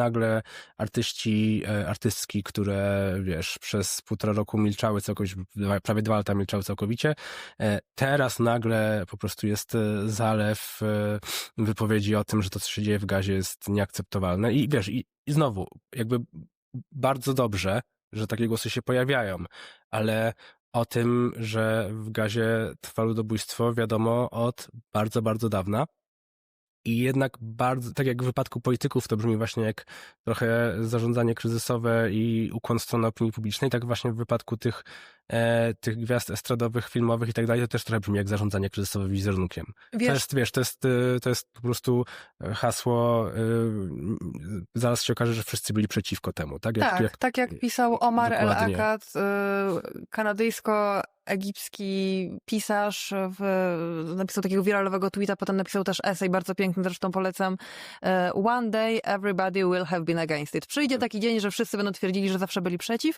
nagle artyści, e, artystki, które wiesz, przez półtora roku milczały całkowicie, prawie dwa lata milczały całkowicie, e, teraz nagle po prostu jest e, zalew wypowiedzi o tym, że to, co się dzieje w gazie jest nieakceptowalne i wiesz, i, i znowu, jakby bardzo dobrze, że takie głosy się pojawiają, ale o tym, że w gazie trwa ludobójstwo, wiadomo od bardzo, bardzo dawna. I jednak bardzo, tak jak w wypadku polityków, to brzmi właśnie jak trochę zarządzanie kryzysowe i ukłon w stronę opinii publicznej, tak właśnie w wypadku tych, e, tych gwiazd estradowych, filmowych i tak dalej, to też trochę brzmi jak zarządzanie kryzysowe wizerunkiem. To Wiesz, jest, wiesz, to jest, y, to jest po prostu hasło, y, zaraz się okaże, że wszyscy byli przeciwko temu, tak? Jak, tak, jak, tak jak pisał Omar El Dokładnie. Akkad, kanadyjsko-egipski pisarz, w, napisał takiego wiralowego tweeta, potem napisał też esej, bardzo piękny, zresztą polecam. y, One day everybody will have been against it. Przyjdzie taki dzień, że wszyscy będą twierdzili, że zawsze byli przeciw